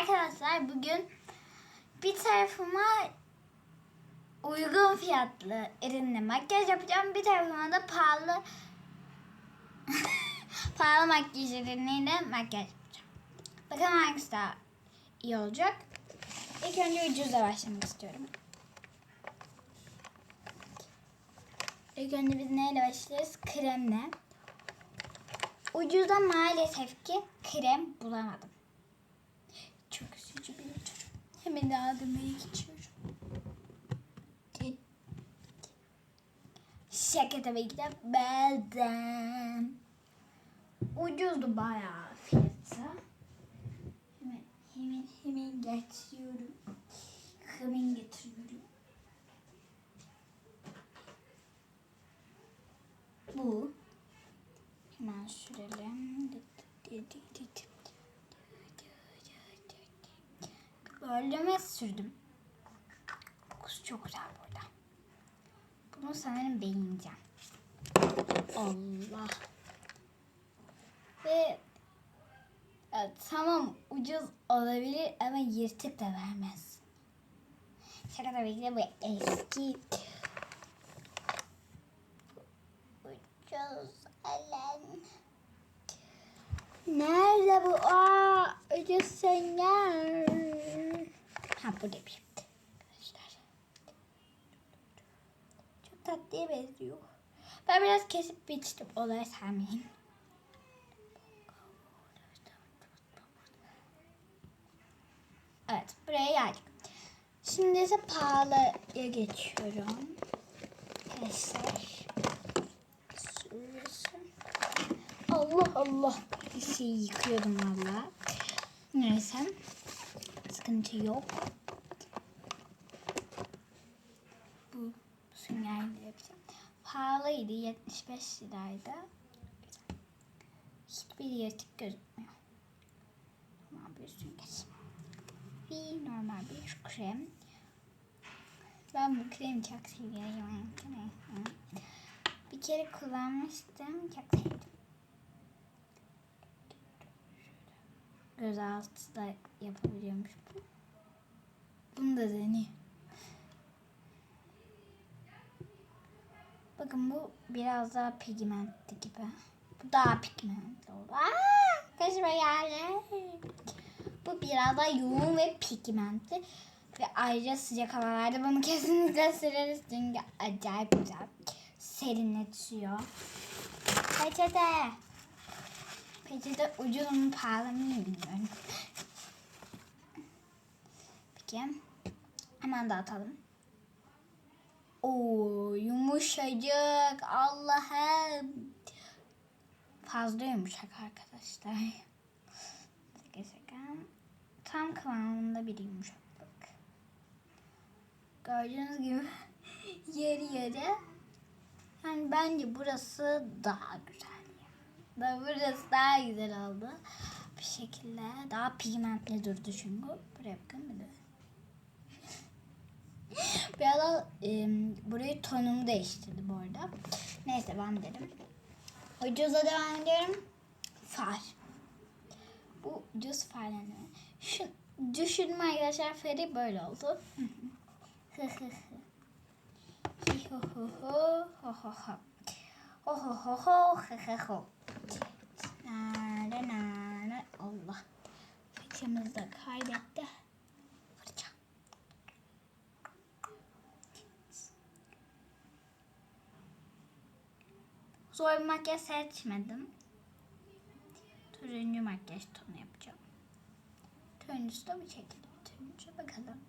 Arkadaşlar bugün bir tarafıma uygun fiyatlı ürünle makyaj yapacağım. Bir tarafıma da pahalı pahalı makyaj ürünüyle makyaj yapacağım. Bakalım hangisi daha iyi olacak. İlk önce ucuzla başlamak istiyorum. İlk önce biz neyle başlarız? Kremle. Ucuzda maalesef ki krem bulamadım. Çok üzücü bir durum. Hemen ağlamaya geçiyorum. Şaka tabii ki de belden. Ucuzdu bayağı fiyatı. Hemen hemen hemen getiriyorum. Hemen getiriyorum. Bu. Hemen sürelim. Böyleme sürdüm. Kokusu çok güzel burada. Bunu sanırım beğeneceğim. Allah. Ve evet, tamam ucuz olabilir ama yırtık da vermez. Şaka tabii ki de bu eski. Ucuz olan. Nerede bu? Aa, ucuz söner. Ha burada bir şey. Arkadaşlar. Çok tatlıya benziyor. Ben biraz kesip biçtim. Olay sarmayayım. Evet buraya geldik. Şimdi ise pahalıya geçiyorum. Arkadaşlar. Allah Allah. Bir şey yıkıyordum valla. Neyse. Sıkıntı yok. Bu süngerle yapacağım. Pahalıydı. 75 liraydı. Hiçbir yırtık gözükmüyor. Normal bir sünger. Bir normal bir krem. Ben bu kremi çok seviyorum. Bir kere kullanmıştım. Çok sevdim. Gözaltı da yapabiliyormuş bu. Bunu da deneyim. Bakın bu biraz daha pigmentli gibi. Bu daha pigmentli oldu. Aa, kaşıma geldi. Bu biraz daha yoğun ve pigmentli. Ve ayrıca sıcak havalarda bunu kesinlikle süreriz. Çünkü acayip güzel. Serinletiyor. Peçete. Peçete ucuz mu pahalı bilmiyorum. Peki. Hemen dağıtalım. Oo yumuşacık. Allah'ım. Fazla yumuşak arkadaşlar. Şaka şaka. Tam kıvamında bir yumuşaklık. Gördüğünüz gibi yarı yarı. Yani bence burası daha güzel. Da burası daha güzel oldu. Bir şekilde daha pigmentli durdu çünkü. Buraya bakın bir de. Biraz da e, burayı tonumu değiştirdi bu arada. Neyse ben dedim. Ucuza devam ediyorum. Far. Bu ucuz farlanıyor. Şu düşünme arkadaşlar feri böyle oldu. Hı hı hı. Hi Zor bir makyaj seçmedim. Turuncu makyaj tonu yapacağım. Turuncusu da bu şekilde turuncu. Bakalım.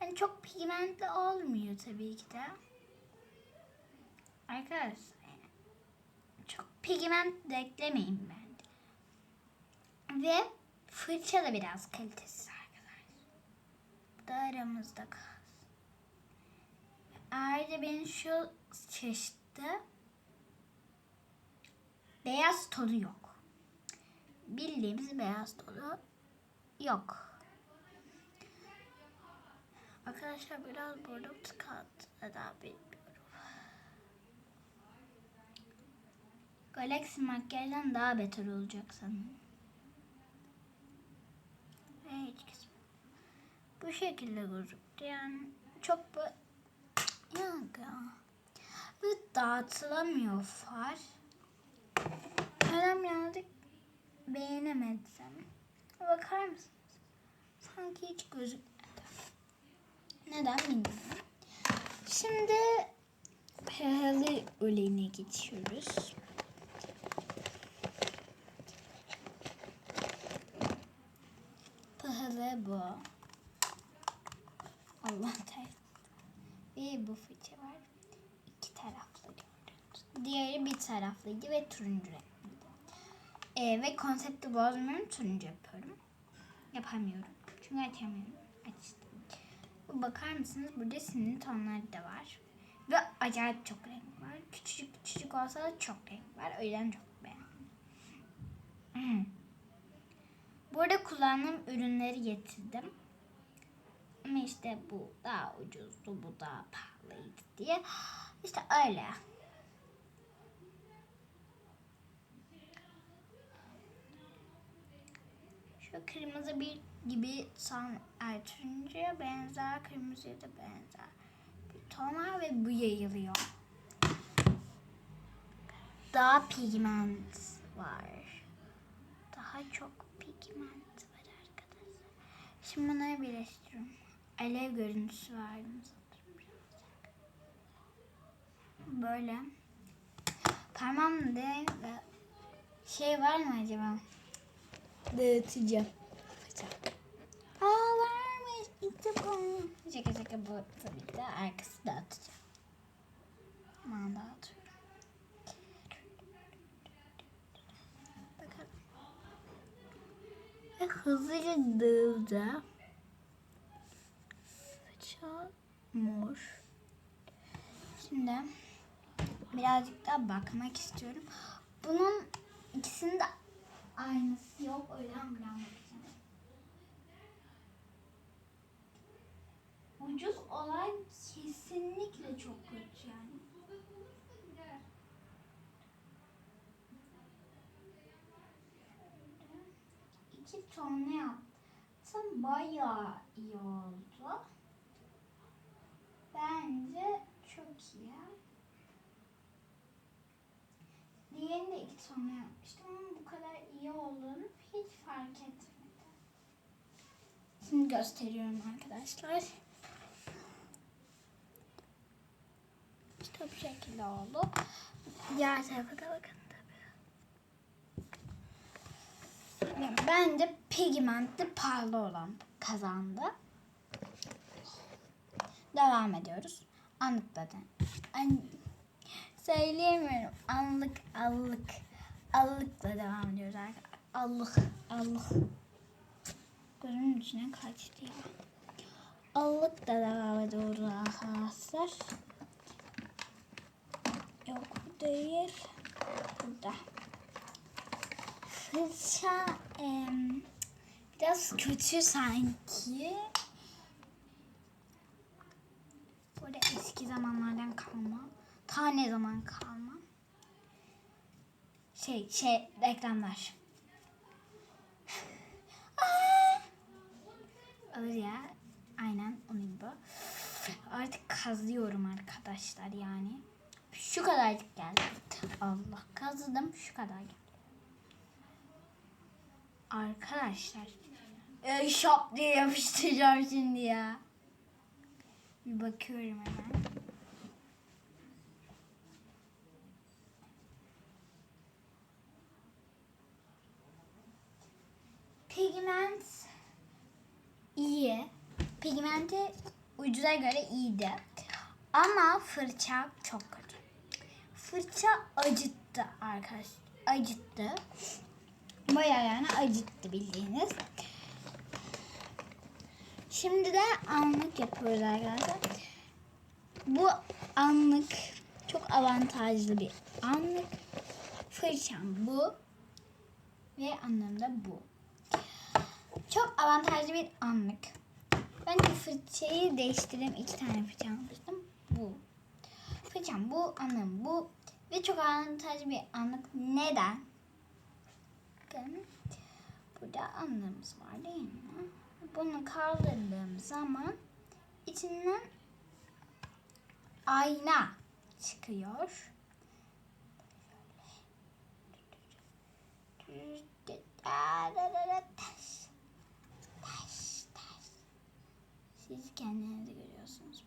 Yani çok pigmentli olmuyor tabii ki de. Arkadaşlar çok pigment de eklemeyin bence. Ve fırça da biraz kalitesiz arkadaşlar. Bu da aramızda kalsın. Ayrıca benim şu çeşitte beyaz tonu yok. Bildiğimiz beyaz tonu yok. Arkadaşlar biraz burnum tıkandı. Neden bilmiyorum. Galaxy makyajdan daha beter olacak sanırım. Hiç. Bu şekilde gözüktü yani. Çok bu... Yok ya. Ve dağıtılamıyor far. Neden birazcık beğenemedim. Bakar mısınız? Sanki hiç gözükmedi. Neden bilmiyorum. Şimdi pahalı olayına geçiyoruz. Pahalı bu. Allah tersi. Ve bu fıçı var. İki taraflı gördüğünüz. Diğeri bir taraflıydı ve turuncu renkliydi. Ee, ve konsepti bozmuyorum. Turuncu yapıyorum. Yapamıyorum. Çünkü açamıyorum. Açtım. Bakar mısınız? Burada sinir tonları da var. Ve acayip çok renk var. Küçücük küçücük olsa da çok renk var. O yüzden çok beğendim. Hmm. Burada kullandığım ürünleri getirdim. Ama işte bu daha ucuzdu, bu daha pahalıydı diye. İşte öyle. Şu kırmızı bir gibi san turuncuya benzer, kırmızıya da benzer. Bir ton var ve bu yayılıyor. Daha pigment var. Daha çok pigment var arkadaşlar. Şimdi bunları birleştiriyorum. Alev görüntüsü verdim. Böyle. Parmağımla değil ve şey var mı acaba? Varmış. İlk defa. Şaka şaka bu tabii de arkası dağıtacağım. Aman dağıtıyorum. Bakalım. Ve hızlıca dağıldı. Fıçağı mor. Şimdi birazcık daha bakmak istiyorum. Bunun ikisinin de aynısı yok. O yüzden buradan bakacağım. Ucuz olan kesinlikle çok kötü yani. İki tane yaptım. Bayağı iyi oldu. Bence çok iyi. Diğerini de iki tane yapmıştım ama bu kadar iyi olduğunu hiç fark etmedim. Şimdi gösteriyorum arkadaşlar. İşte bu şekilde oldu. Diğer tarafa da bakın tabii. Bence pigmentli parlı olan kazandı. Devam ediyoruz. Anlık beden. An söyleyemiyorum. Anlık, allık. Allıkla devam ediyoruz arkadaşlar. Allık, allık. Gözümün içine kaçtı ya. Allıkla devam ediyoruz arkadaşlar. Yok bu değil. Burada. Fırça em, biraz kötü sanki. Böyle eski zamanlardan kalma. Ta ne zaman kalma. Şey şey reklamlar. Alır ya. Aynen onun gibi. Artık kazıyorum arkadaşlar yani. Şu kadarcık geldi. Allah kazıdım şu kadar geldi. Arkadaşlar. E, şap diye yapıştıracağım şimdi ya. Bir bakıyorum hemen. Pigment iyi. Pigmenti ucuza göre iyiydi. Ama fırça çok kötü. Fırça acıttı arkadaş. Acıttı. Bayağı yani acıttı bildiğiniz. Şimdi de anlık yapıyoruz arkadaşlar. Bu anlık çok avantajlı bir anlık. Fırçam bu. Ve anlamı da bu. Çok avantajlı bir anlık. Ben de fırçayı değiştireyim. iki tane fırça almıştım. Bu. Fırçam bu, anlamı bu. Ve çok avantajlı bir anlık. Neden? Bakın. Burada anlamız var değil mi? Bunu kaldırdığım zaman içinden ayna çıkıyor. Siz kendinizi görüyorsunuz.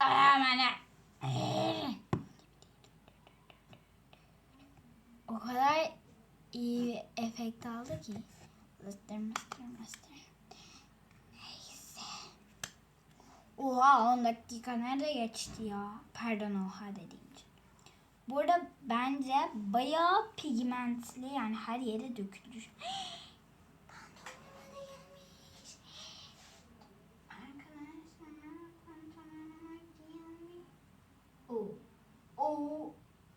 Aman O kadar iyi bir efekt aldı ki. Mıstır mıstır mıstır. Neyse. Oha 10 dakika nerede geçti ya? Pardon oha dediğim için. Burada bence bayağı pigmentli yani her yere dökülmüş.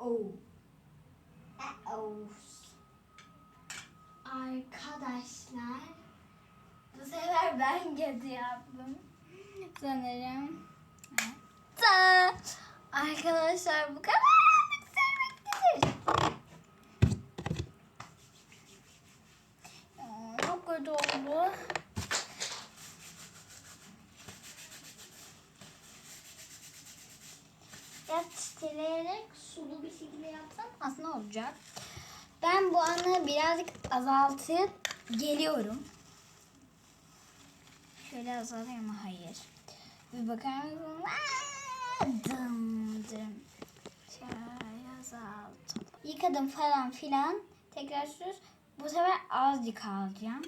Oh. Arkadaşlar bu sefer ben kötü yaptım. Sanırım. Ta. Arkadaşlar bu kadar sevmektedir. Çok kötü oldu. Biraz çiteleyerek sulu bir şekilde yapsam aslında olacak. Ben bu anı birazcık azaltıp geliyorum. Şöyle azalıyor mu? Hayır. Bir bakar mısın? Dım dım. Şöyle azaltalım. Yıkadım falan filan. Tekrar sürüyoruz. Bu sefer azıcık alacağım.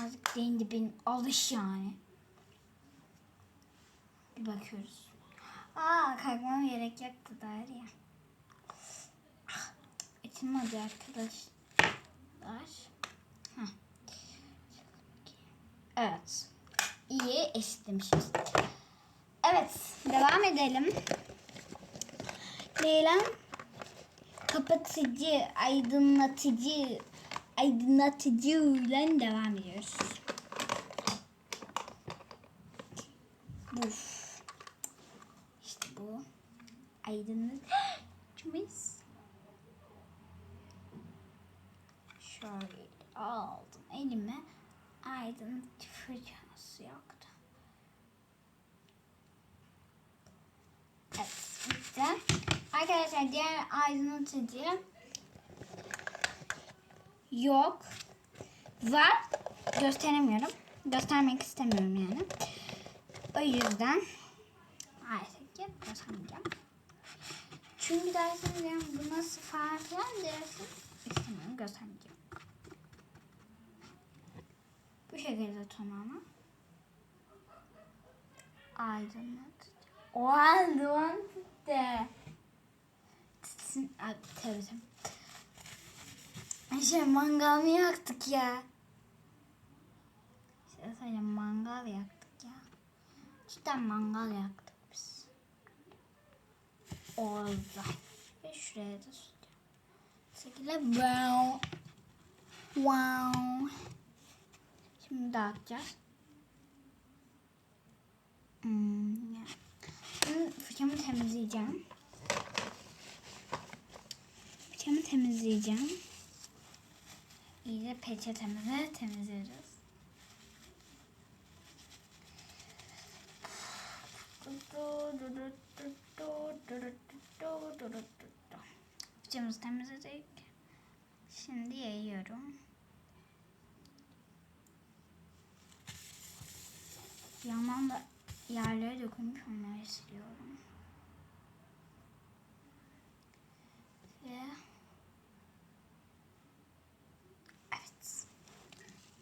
Azıcık değil dibin alış yani. Bir bakıyoruz. Aa kalkmam gerek yoktu der ya. Ah, Açılmadı arkadaşlar. Heh. Evet. İyi eşitlemişiz. Evet. Devam edelim. Leyla kapatıcı, aydınlatıcı, aydınlatıcı ile devam ediyoruz. Buf. Bu. Aydınlatıcımız. Şöyle aldım elime. Aydınlatıcı fırçası yoktu. Evet bitti. Arkadaşlar diğer aydınlatıcı yok. Var. Gösteremiyorum. Göstermek istemiyorum yani. O yüzden artık göstermeyeceğim. Çünkü dersiniz yani bu nasıl falan filan dersin. İstemiyorum göstermeyeceğim. Bu şekilde tamamen. Aydınlatıcı. Oha duman tuttu. Tutsun. Abi, tabii tabii. Şey mangal mı yaktık ya? Şey söyleyeyim mangal yaktık ya. Cidden mangal yaktık. Orada. Ve şuraya da. Bu şekilde wow. Wow. Şimdi dağıtacağız. Hmm, ya. Şimdi fırçamı temizleyeceğim. Fırçamı temizleyeceğim. İyice peçetemizle temizleyeceğiz. Fırçamızı temizledik. Şimdi yayıyorum. Bir yandan da yerlere dökülmüş onları siliyorum. Ve evet.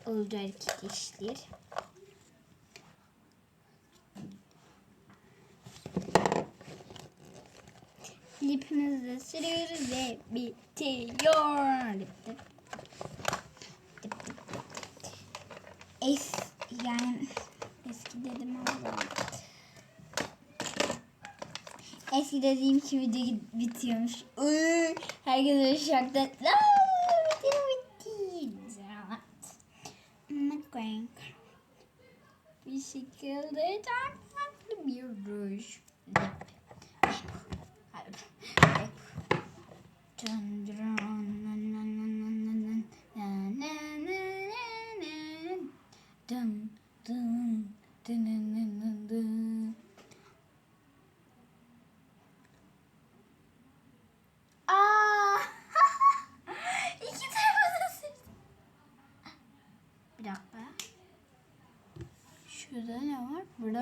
Oldu erkek işler. Lipimizi de sürüyoruz ve bitiyor. Es yani eski dedim ama eski dediğim ki video bitiyormuş. Herkes şokta. Aa, Bitiyor bitti. Evet. McGrank. Bir şekilde çok farklı bir duruş. Lip. Dın dırın, nın nın nın nın nın nın, nın nın nın nın nın. Dın dın dın nın nın nın dın. Aa! İki tarafa da sürdüm. Bir dakika. Şurada ne var? Burada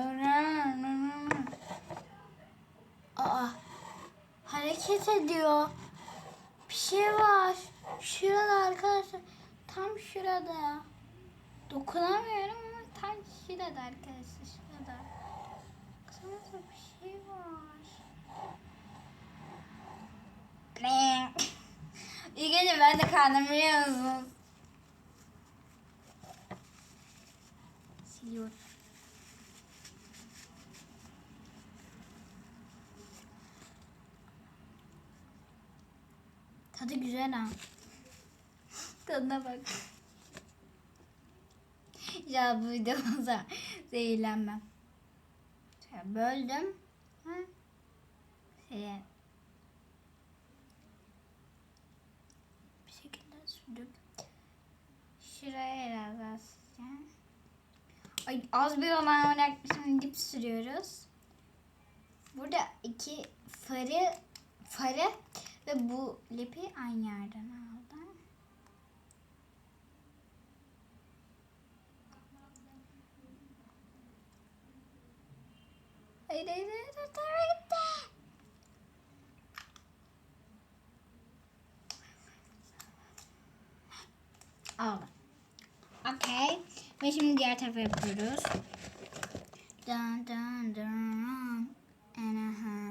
Aa! Hareket ediyor. Bir şey var. Şurada arkadaşlar. Tam şurada. Dokunamıyorum ama tam şurada arkadaşlar. Şurada. Baksanıza bir şey var. İyi gece ben de karnım biliyor musunuz? Siliyorum. Tadı güzel ha. Tadına bak. ya bu videoda zehirlenmem. Böldüm. Ha? Şeye. Bir şekilde sürdüm. Şuraya biraz daha. Ay az bir olan olarak şimdi dip sürüyoruz. Burada iki farı farı ve bu lipi aynı yerden aldım. Hayır hayır hayır hayır hayır. Aldım. Okey. Ve şimdi diğer tarafa yapıyoruz. Dun dun dun. And I had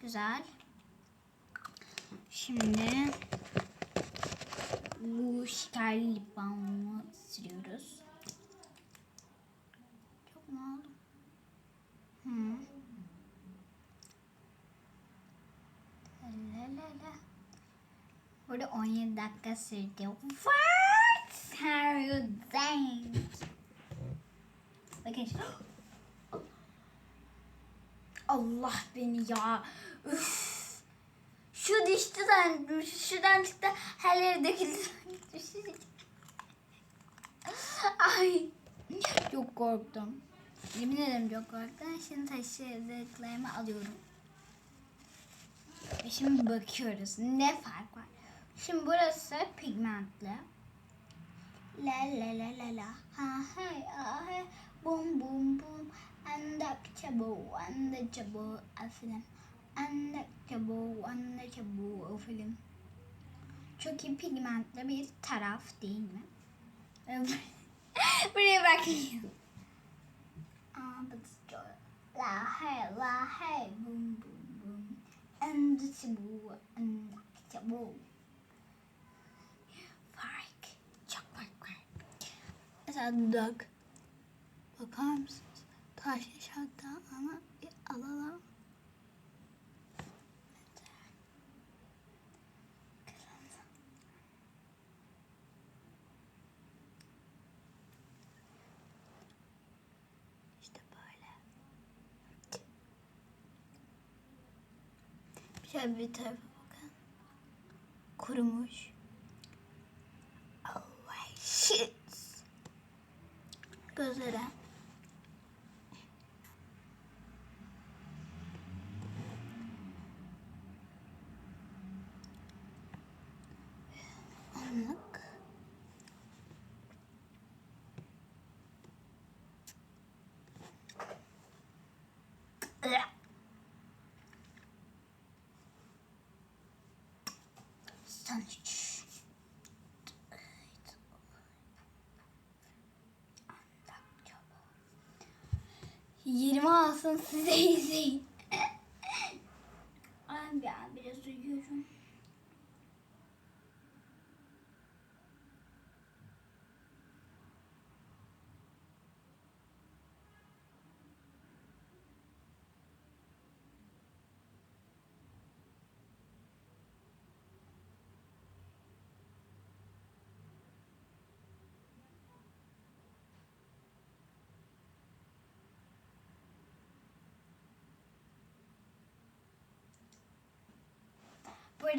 Güzel. Şimdi bu şekerli lip balmı sürüyoruz. Çok mu oldu? La. Burada 17 dakika sürdü. What are you doing? Bakın şimdi. Allah beni ya. Üf. Şu düştü sen. Şuradan çıktı. Her yere döküldü. Ay. Çok korktum. Yemin ederim çok korktum. Şimdi taşıdıklarımı alıyorum. Ve şimdi bakıyoruz. Ne fark var? Şimdi burası pigmentli. La la la la la. Ha hey ah hey. Bum bum bum. Andak çabu. Andak çabu. Aferin. Andak çabu. Andak çabu. Aferin. Çok iyi pigmentli bir taraf değil mi? Buraya bakayım. La hey la hey. Bum bum bum. Andak çabu. Andak çabu. Fark. Çok fark var. Mesela dudak. Bakar mısınız? Taş yaşattı ama bir alalım. İşte böyle. Şöyle bir tarafa bakın. Kurumuş. Oh my shit. Gözlere. 93 alsın size izleyin.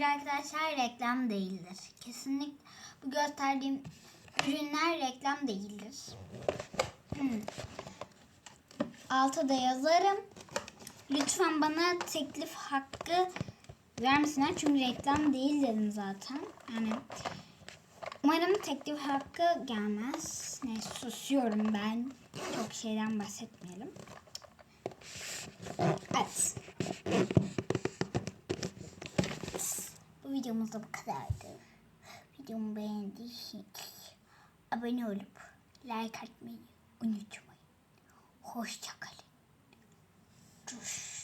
Arada arkadaşlar reklam değildir. Kesinlikle bu gösterdiğim ürünler reklam değildir. Hmm. Alta da yazarım. Lütfen bana teklif hakkı vermesinler çünkü reklam değil dedim zaten. Yani umarım teklif hakkı gelmez. Neyse susuyorum ben. Çok şeyden bahsetmeyelim. Evet. Bu videomuz da bu kadardı. Videomu beğendiyseniz abone olup like atmayı unutmayın. Hoşçakalın. Tschüss.